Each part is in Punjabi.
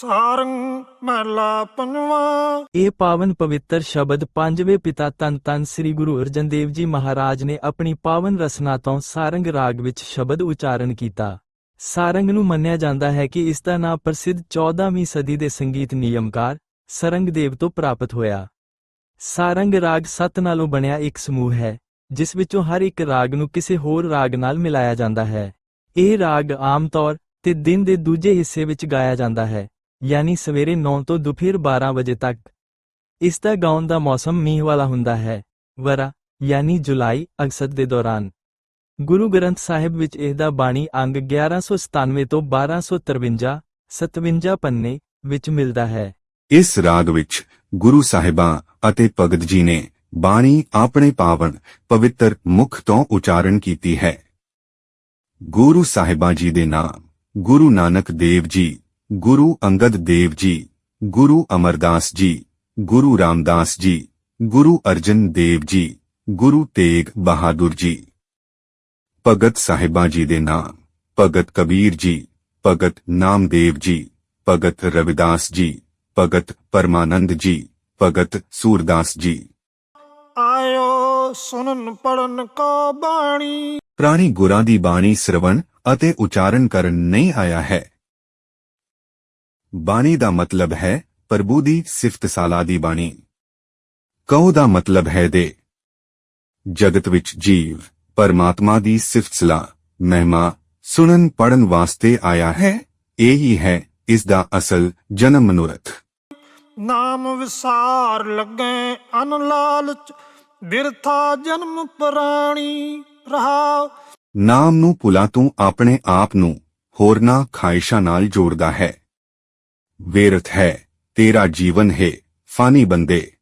ਸਾਰੰਗ ਮਹਲਾ ਪੰਜਵਾਂ। ਇਹ ਪਾਵਨ ਪਵਿੱਤਰ ਸ਼ਬਦ ਪੰਜਵੇਂ ਪਿਤਾ ਤਨ ਤਨ ਸ੍ਰੀ ਗੁਰੂ ਅਰਜਨ ਦੇਵ ਜੀ ਮਹਾਰਾਜ ਨੇ ਆਪਣੀ ਪਾਵਨ ਰਸਨਾ ਤੋਂ ਸਾਰੰਗ ਰਾਗ ਵਿੱਚ ਸ਼ਬਦ ਉਚਾਰਨ ਕੀਤਾ। ਸਾਰੰਗ ਨੂੰ ਮੰਨਿਆ ਜਾਂਦਾ ਹੈ ਕਿ ਇਸ ਦਾ ਨਾਮ ਪ੍ਰਸਿੱਧ 14ਵੀਂ ਸਦੀ ਦੇ ਸੰਗੀਤ ਨਿਯਮਕਾਰ ਸਰੰਗਦੇਵ ਤੋਂ ਪ੍ਰਾਪਤ ਹੋਇਆ। ਸਾਰੰਗ ਰਾਗ ਸੱਤ ਨਾਲੋਂ ਬਣਿਆ ਇੱਕ ਸਮੂਹ ਹੈ, ਜਿਸ ਵਿੱਚੋਂ ਹਰ ਇੱਕ ਰਾਗ ਨੂੰ ਕਿਸੇ ਹੋਰ ਰਾਗ ਨਾਲ ਮਿਲਾਇਆ ਜਾਂਦਾ ਹੈ। ਇਹ ਰਾਗ ਆਮ ਤੌਰ ਤੇ ਦਿਨ ਦੇ ਦੂਜੇ ਹਿੱਸੇ ਵਿੱਚ ਗਾਇਆ ਜਾਂਦਾ ਹੈ। ਯਾਨੀ ਸਵੇਰੇ 9 ਤੋਂ ਦੁਪਹਿਰ 12 ਵਜੇ ਤੱਕ। ਇਸ ਦਾ ਗਾਉਣ ਦਾ ਮੌਸਮ ਮੀਂਹ ਵਾਲਾ ਹੁੰਦਾ ਹੈ। ਵਰਾ, ਯਾਨੀ ਜੁਲਾਈ, ਅਗਸਤ ਦੇ ਦੌਰਾਨ। ਗੁਰੂ ਗ੍ਰੰਥ ਸਾਹਿਬ ਵਿੱਚ ਇਸ ਬਾਣੀ ਅੰਗ 1197 ਤੋਂ 1253 57 ਪੰਨੇ ਵਿੱਚ ਮਿਲਦਾ ਹੈ। ਇਸ ਰਾਗ ਵਿੱਚ ਗੁਰੂ ਸਾਹਿਬਾਂ ਅਤੇ ਭਗਤ ਜੀ ਨੇ ਬਾਣੀ ਆਪਣੇ ਪਾਵਨ, ਪਵਿੱਤਰ ਮੁਖ ਤੋਂ ਉਚਾਰਨ ਕੀਤੀ ਹੈ। ਗੁਰੂ ਸਾਹਿਬਾਂ ਜੀ ਦੇ ਨਾਮ, ਗੁਰੂ ਨਾਨਕ ਦੇਵ ਜੀ। ਗੁਰੂ ਅੰਗਦ ਦੇਵ ਜੀ ਗੁਰੂ ਅਮਰਦਾਸ ਜੀ ਗੁਰੂ ਰਾਮਦਾਸ ਜੀ ਗੁਰੂ ਅਰਜਨ ਦੇਵ ਜੀ ਗੁਰੂ ਤੇਗ ਬਹਾਦਰ ਜੀ। ਭਗਤ ਸਾਹਿਬਾਂ ਜੀ ਦੇ ਨਾਮ ਭਗਤ ਕਬੀਰ ਜੀ ਭਗਤ ਨਾਮਦੇਵ ਜੀ ਭਗਤ ਰਵਿਦਾਸ ਜੀ ਭਗਤ ਪਰਮਾਨੰਦ ਜੀ ਭਗਤ ਸੂਰਦਾਸ ਜੀ। ਆਇਓ ਸੁਨਨ ਪੜਨ ਕੋ ਬਾਣੀ। ਪ੍ਰਾਣੀ ਗੁਰਾਂ ਦੀ ਬਾਣੀ ਸਰਵਣ ਅਤੇ ਉਚਾਰਨ ਕਰਨ ਨਹੀਂ ਆਇਆ ਹੈ। ਬਾਣੀ ਦਾ ਮਤਲਬ ਹੈ ਪ੍ਰਭੂ ਦੀ ਸਿਫਤ ਸਾਲਾ ਦੀ ਬਾਣੀ। ਕਉ ਦਾ ਮਤਲਬ ਹੈ ਦੇ? ਜਗਤ ਵਿੱਚ ਜੀਵ ਪਰਮਾਤਮਾ ਦੀ ਸਿਫਤ ਸਲਾਹ ਮਹਿਮਾ ਸੁਣਨ ਪੜਨ ਵਾਸਤੇ ਆਇਆ ਹੈ ਇਹ ਹੀ ਹੈ ਇਸ ਦਾ ਅਸਲ ਜਨਮ ਮਨੋਰਥ। ਨਾਮ ਵਿਸਾਰ ਲੱਗੇ ਅਨ ਲਾਲਚ ਬਿਰਥਾ ਜਨਮ ਪ੍ਰਾਣੀ ਰਹਾ ਨਾਮ ਨੂੰ ਭੁਲਾ ਤੂੰ ਆਪਣੇ ਆਪ ਨੂੰ ਹੋਰਨਾਂ ਖਾਹਿਸ਼ਾਂ ਨਾਲ ਜੋੜਦਾ ਹੈ। ਵੇਰਥ ਹੈ, ਤੇਰਾ ਜੀਵਨ ਹੈ, ਫਾਨੀ ਬੰਦੇ।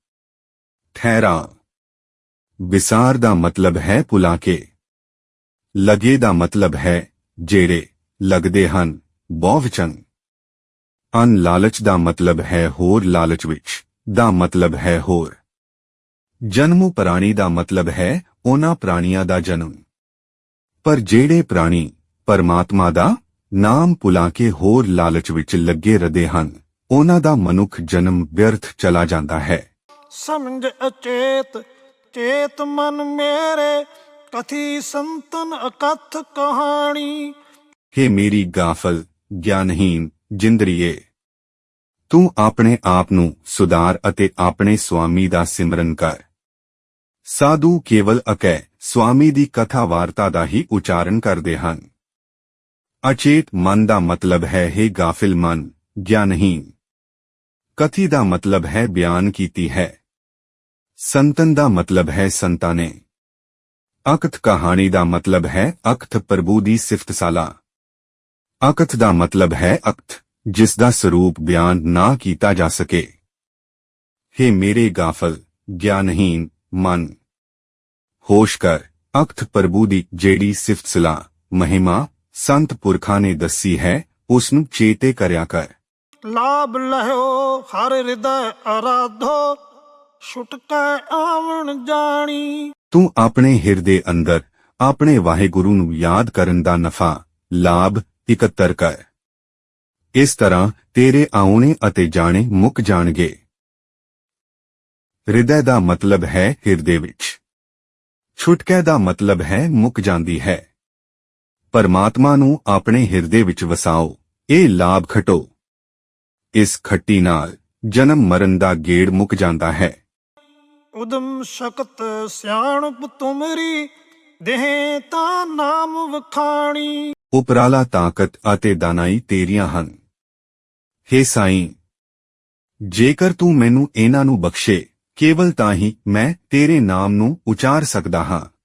ਠਹਿਰਾ। ਵਿਸਾਰ ਦਾ ਮਤਲਬ ਹੈ ਪੁਲਾ ਕੇ ਲਗੇ ਦਾ ਮਤਲਬ ਹੈ ਜਿਹੜੇ ਲੱਗਦੇ ਹਨ, ਬਹੁਵਚਨ। ਅਨ ਲਾਲਚ ਦਾ ਮਤਲਬ ਹੈ ਹੋਰ ਲਾਲਚ ਵਿੱਚ, ਦਾ ਮਤਲਬ ਹੈ ਹੋਰ। ਜਨਮੂ ਪ੍ਰਾਣੀ ਦਾ ਮਤਲਬ ਹੈ ਉਹਨਾਂ ਪ੍ਰਾਣੀਆਂ ਦਾ ਜਨਮ। ਪਰ ਜਿਹੜੇ ਪ੍ਰਾਣੀ ਪਰਮਾਤਮਾ ਦਾ ਨਾਮ ਭੁਲਾ ਕੇ ਹੋਰ ਲਾਲਚ ਵਿੱਚ ਲੱਗੇ ਰਹਦੇ ਹਨ। ਉਹਨਾਂ ਦਾ ਮਨੁੱਖ ਜਨਮ ਵਿਅਰਥ ਚਲਾ ਜਾਂਦਾ ਹੈ। ਸਮਝ ਅਚੇਤ ਚੇਤ ਮਨ ਮੇਰੇ ਕਥੀ ਸੰਤਨ ਅਕਥ ਕਹਾਣੀ। हे ਮੇਰੀ ਗਾਫਲ ਗਿਆਨਹੀਨ ਜਿੰਦਰੀਏ ਤੂੰ ਆਪਣੇ ਆਪ ਨੂੰ ਸੁਧਾਰ ਅਤੇ ਆਪਣੇ ਸੁਆਮੀ ਦਾ ਸਿਮਰਨ ਕਰ। ਸਾਧੂ ਕੇਵਲ ਅਕੈ ਸੁਆਮੀ ਦੀ ਕਥਾ ਵਾਰਤਾ ਦਾ ਹੀ ਉਚਾਰਨ ਕਰਦੇ ਹਨ। ਅਚੇਤ ਮਨ ਦਾ ਮਤਲਬ ਹੈ ਹੈ ਗਾਫਿਲ ਮਨ ਗਿਆਨਹੀਨ ਕਥੀ ਦਾ ਮਤਲਬ ਹੈ ਬਿਆਨ ਕੀਤੀ ਹੈ ਸੰਤਨ ਦਾ ਮਤਲਬ ਹੈ ਸੰਤਾਨੇ ਅਕਥ ਕਹਾਣੀ ਦਾ ਮਤਲਬ ਹੈ ਅਕਥ ਪ੍ਰਭੂ ਦੀ ਸਿਫਤ ਸਾਲਾ ਅਕਥ ਦਾ ਮਤਲਬ ਹੈ ਅਕਥ ਜਿਸ ਦਾ ਸਰੂਪ ਬਿਆਨ ਨਾ ਕੀਤਾ ਜਾ ਸਕੇ हे ਮੇਰੇ ਗਾਫਲ ਗਿਆਨਹੀਨ ਮਨ ਹੋਸ਼ ਕਰ ਅਕਥ ਪ੍ਰਭੂ ਦੀ ਜਿਹੜੀ ਸਿਫਤ ਸਲਾ ਮਹਿਮਾ ਸੰਤ ਪੁਰਖਾਂ ਨੇ ਦੱਸੀ ਹੈ ਉਸ ਨੂੰ ਚੇਤੇ ਕਰਿਆ ਕਰ। ਲਾਭ ਲਹਿਓ ਹਰ ਹਿਰਦੈ ਅਰਾਧੋ ਛੁਟਕੈ ਆਵਣ ਜਾਣੀ। ਤੂੰ ਆਪਣੇ ਹਿਰਦੇ ਅੰਦਰ ਆਪਣੇ ਵਾਹਿਗੁਰੂ ਨੂੰ ਯਾਦ ਕਰਨ ਦਾ ਨਫਾ ਲਾਭ ਇਕੱਤਰ ਕਰ। ਇਸ ਤਰ੍ਹਾਂ ਤੇਰੇ ਆਉਣੇ ਅਤੇ ਜਾਣੇ ਮੁੱਕ ਜਾਣਗੇ। ਹਿਰਦੇ ਦਾ ਮਤਲਬ ਹੈ ਹਿਰਦੇ ਵਿੱਚ। ਛੁਟਕੇ ਦਾ ਮਤਲਬ ਹੈ ਮੁੱਕ ਜਾਂਦੀ ਹੈ। ਪਰਮਾਤਮਾ ਨੂੰ ਆਪਣੇ ਹਿਰਦੇ ਵਿੱਚ ਵਸਾਓ। ਇਹ ਲਾਭ ਖਟੋ ਇਸ ਖੱਟੀ ਨਾਲ ਜਨਮ ਮਰਨ ਦਾ ਗੇੜ ਮੁੱਕ ਜਾਂਦਾ ਹੈ। ਉਦਮ ਸ਼ਕਤ ਸਿਆਣਪ ਤੁਮਰੀ ਦੇਹ ਤਾਂ ਨਾਮ ਵਖਾਣੀ। ਉਪਰਾਲਾ ਤਾਕਤ ਅਤੇ ਦਾਨਾਈ ਤੇਰੀਆਂ ਹਨ। ਹੇ ਸਾਈਂ ਜੇਕਰ ਤੂੰ ਮੈਨੂੰ ਇਹਨਾਂ ਨੂੰ ਬਖਸ਼ੇ ਕੇਵਲ ਤਾਂ ਹੀ ਮੈਂ ਤੇਰੇ ਨਾਮ ਨੂੰ ਉਚਾਰ ਸਕਦਾ ਹਾਂ।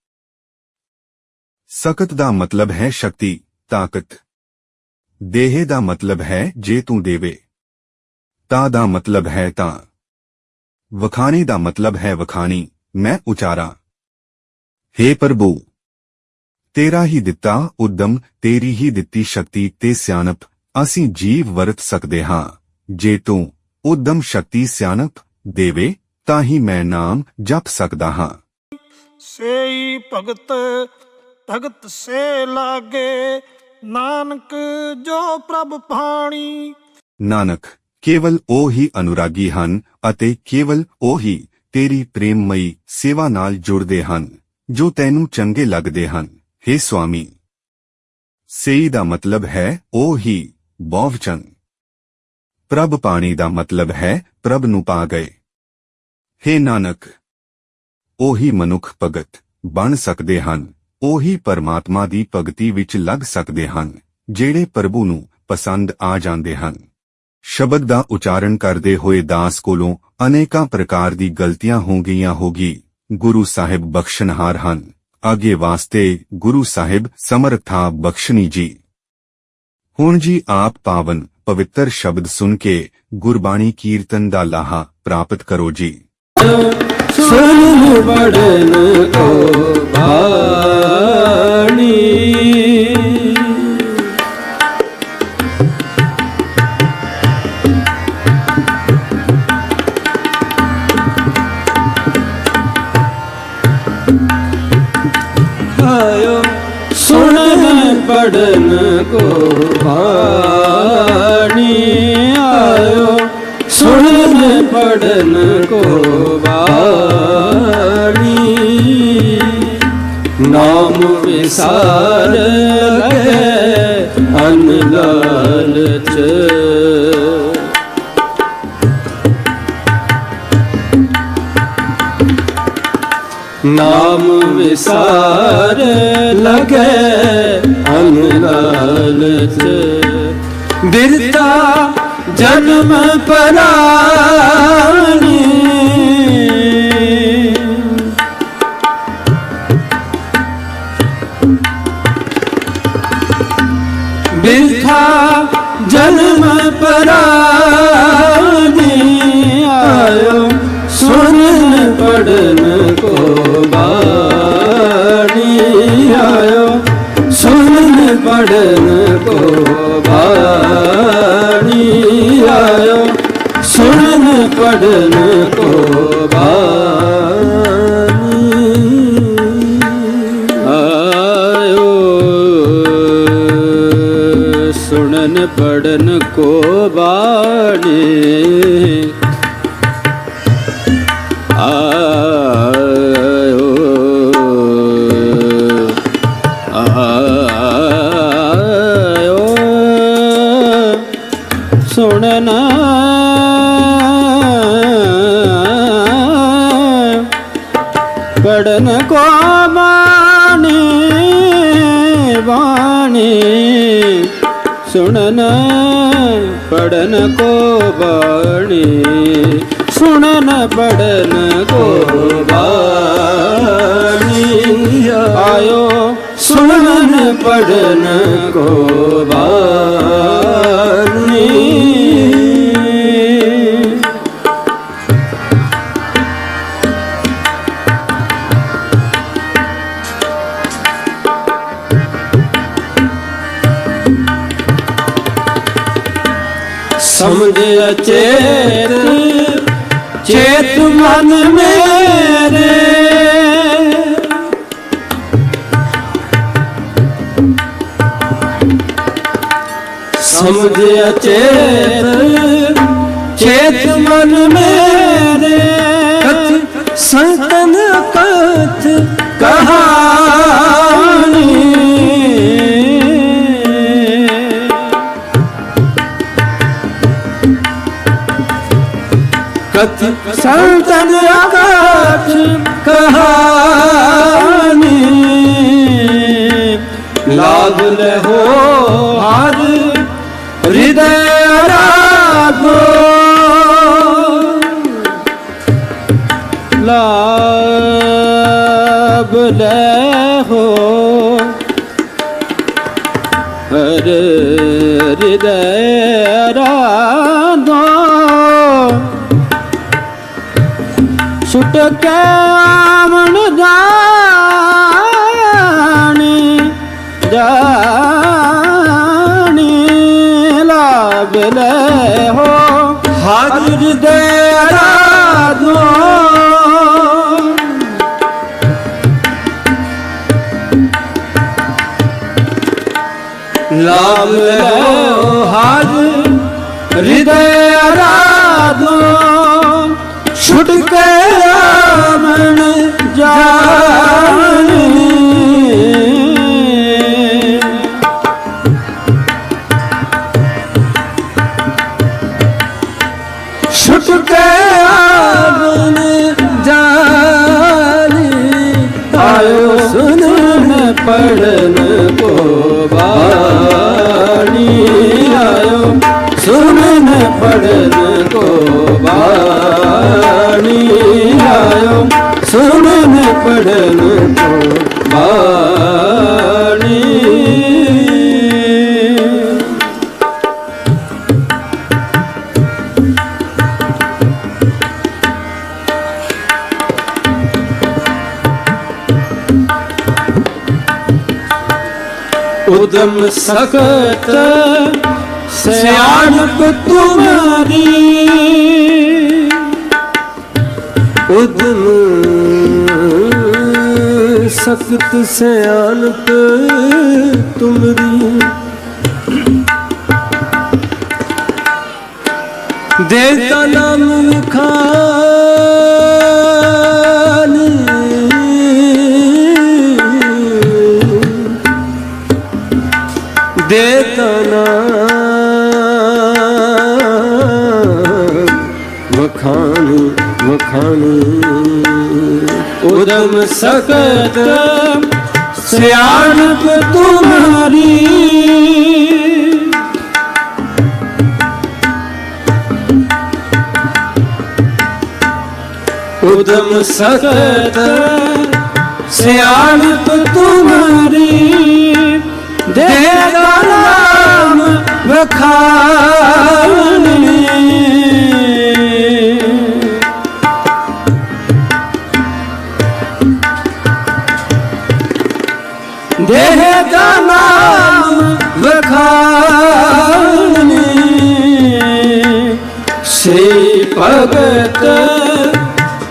ਸਖਤ ਦਾ ਮਤਲਬ ਹੈ ਸ਼ਕਤੀ, ਤਾਕਤ। ਦੇਹ ਦਾ ਮਤਲਬ ਹੈ ਜੇ ਤੂੰ ਦੇਵੇ। ਤਾ ਦਾ ਮਤਲਬ ਹੈ ਤਾਂ। ਵਖਾਣੀ ਦਾ ਮਤਲਬ ਹੈ ਵਖਾਣੀ, ਮੈਂ ਉਚਾਰਾਂ। ਹੇ ਪ੍ਰਭੂ! ਤੇਰਾ ਹੀ ਦਿੱਤਾ ਉਦਮ, ਤੇਰੀ ਹੀ ਦਿੱਤੀ ਸ਼ਕਤੀ ਤੇ ਸਿਆਣਪ, ਅਸੀਂ ਜੀਵ ਵਰਤ ਸਕਦੇ ਹਾਂ। ਜੇ ਤੂੰ ਉਦਮ ਸ਼ਕਤੀ ਸਿਆਣਪ ਦੇਵੇ, ਤਾਂ ਹੀ ਮੈਂ ਨਾਮ ਜਪ ਸਕਦਾ ਹਾਂ। ਸੇਈ ਭਗਤ ਭਗਤ ਸੇ ਲਾਗੇ, ਨਾਨਕ ਜੋ ਪ੍ਰਭ ਪਾਣੀ ਨਾਨਕ, ਕੇਵਲ ਉਹ ਹੀ ਅਨੁਰਾਗੀ ਹਨ ਅਤੇ ਕੇਵਲ ਉਹ ਹੀ ਤੇਰੀ ਪ੍ਰੇਮਮਈ ਸੇਵਾ ਨਾਲ ਜੁੜਦੇ ਹਨ, ਜੋ ਤੈਨੂੰ ਚੰਗੇ ਲੱਗਦੇ ਹਨ। हे ਸੁਆਮੀ, ਸੇਈ ਦਾ ਮਤਲਬ ਹੈ ਉਹ ਹੀ ਬਹੁਵਚਨ। ਪ੍ਰਭ ਪਾਣੀ ਦਾ ਮਤਲਬ ਹੈ ਪ੍ਰਭ ਨੂੰ ਪਾ ਗਏ। हे ਨਾਨਕ, ਉਹੀ ਮਨੁੱਖ ਭਗਤ ਬਣ ਸਕਦੇ ਹਨ। ਉਹੀ ਪਰਮਾਤਮਾ ਦੀ ਭਗਤੀ ਵਿੱਚ ਲੱਗ ਸਕਦੇ ਹਨ, ਜਿਹੜੇ ਪ੍ਰਭੂ ਨੂੰ ਪਸੰਦ ਆ ਜਾਂਦੇ ਹਨ। ਸ਼ਬਦ ਦਾ ਉਚਾਰਨ ਕਰਦੇ ਹੋਏ ਦਾਸ ਕੋਲੋਂ ਅਨੇਕਾਂ ਪ੍ਰਕਾਰ ਦੀ ਗਲਤੀਆਂ ਹੋ ਗਈਆਂ ਹੋਗੀ। ਗੁਰੂ ਸਾਹਿਬ ਬਖਸ਼ਣਹਾਰ ਹਨ। ਅੱਗੇ ਵਾਸਤੇ ਗੁਰੂ ਸਾਹਿਬ ਸਮਰਥਾ ਬਖਸ਼ਣੀ ਜੀ। ਹੁਣ ਜੀ ਆਪ ਪਾਵਨ ਪਵਿੱਤਰ ਸ਼ਬਦ ਸੁਣ ਕੇ ਗੁਰਬਾਣੀ ਕੀਰਤਨ ਦਾ ਲਾਹਾ ਪ੍ਰਾਪਤ ਕਰੋ ਜੀ। ਸੁਨ ਬੜਨ ਕੋ ਬਾਣੀ। ਆਇਓ ਸੁਣਨ ਪੜਨ ਕੋ ਬਾਣੀ। ਸੁਣਨ ਕੋ ਬਾਣੀ ਨਾਮ ਵਿਸਾਰ ਲਗੇ ਅਨ ਲਾਲਚ ਨਾਮ ਵਿਸਾਰ ਲਗੇ ਅਨ ਲਾਲਚ ਬਿਰਤਾ ਜਨਮ ਪਰਾਣੀ। ਬਿਰਥਾ ਜਨਮ ਪਰਾਣੀ। ਸੁਣਨ ਪੜਨ ਕੋ ਬਾਣੀ। ਸੁਣਨਾ। ਪੜਨ ਕੋ ਬਾਣੀ ਬਾਣੀ। ਸੁਣਨ ਪੜਨ ਕੋ ਬਾਣੀ। ਸੁਣਨ ਪੜਨ ਕੋ ਬਾਣੀ। ਆਇਓ ਸੁਣਨ ਪੜਨ ਕੋ ਬਾਣੀ। ਮਨ ਮੇਰੇ। ਸਮਝ ਅਚੇਤ ਚੇਤ ਮਨ ਮੇਰੇ। ਕਥ ਸੰਤਨ ਕਥ ਸੰਤਨ ਆਕਾਸ਼ ਕਹਾਣੀ। ਲਾਗ ਲਹੋ ਹਰ ਹਿਰਦੈ ਰਾਗੋ। ਲਾਭ ਲਹੋ ਹਰ ਹਿਰਦੈ ਰਾਗੋ। ਸੁਟ ਕੇ ਆਵਣ ਜਾਣੀ ਜਾਣੀ ਲਾਭ ਲੈ ਹੋ। ਹਾਜ਼ਰ ਦੇ ਰਾਧੋ ਲਾਭ ਲੈ ਹੋ ਹਾਜ਼ਰ ਹਿਰਦੈ ਆਵਣ ਉਦਮ ਸਖਤ ਸਿਆਣਪ ਤੁਮਾਰੀ। ਉਦਮ ਸਖਤ ਸਿਆਣਪ ਤੁਮਰੀ। ਦੇਤਾ ਨਾਮ ਖਾਨ ਵਖਾਣੀ ਉਦਮ ਸਕਤ ਸਿਆਣਪ ਤੁਮਾਰੀ। ਉਦਮ ਸਕਤ ਸਿਆਣਪ ਤੁਮਾਰੀ। ਦੇ ਨਾਮ ਵਖਾਣੀ ਭਗਤ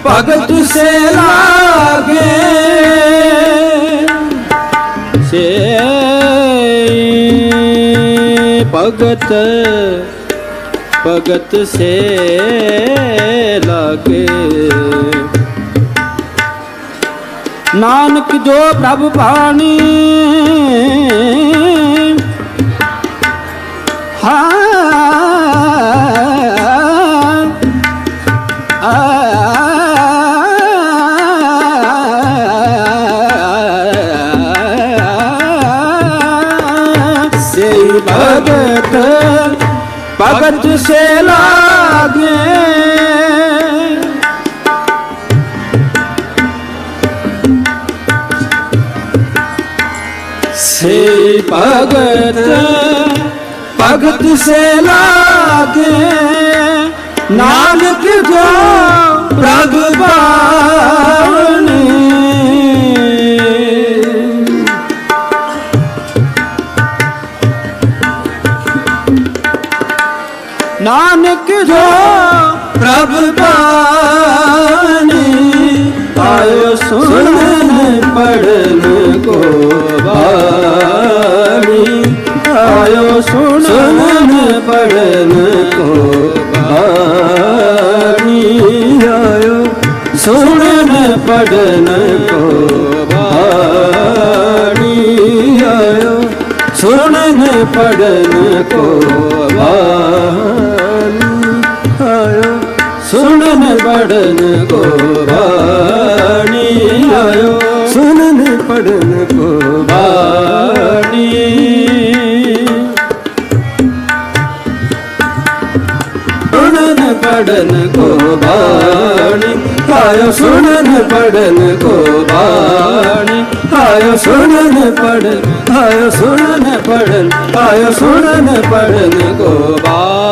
ਭਗਤ ਸੇ ਲਾਗੇ। ਸੇ ਭਗਤ ਭਗਤ ਸੇ ਲਾਗੇ। ਨਾਨਕ ਜੋ ਪ੍ਰਭ ਬਾਣੀ ਹਾਂ ਭਗਤ ਸੇ ਲਾਗੇ। ਸੇ ਭਗਤ ਭਗਤ ਸੇ ਲਾਗੇ। ਨਾਨਕ ਜੋ ਪੜਨ ਕੋ ਬਾਣੀ ਆਇਓ। ਸੁਣਨ ਪੜਨ ਕੋ ਬਾਣੀ ਆਇਓ। ਸੁਣਨ ਪੜਨ ਕੋ ਬਾਣੀ ਆਇਓ। ਸੁਣਨ ਪੜਨ ਕੋ ਸੁਣਨ ਪੜਨ ਕੋ ਬਾਣੀ ਆਇਓ ਸੁਣਨ ਪੜਨ ਕੋ ਬਾਣੀ ਆਇਓ ਸੁਣਨ ਪੜਨ ਆਇਓ ਸੁਣਨ ਪੜਨ ਆਇਓ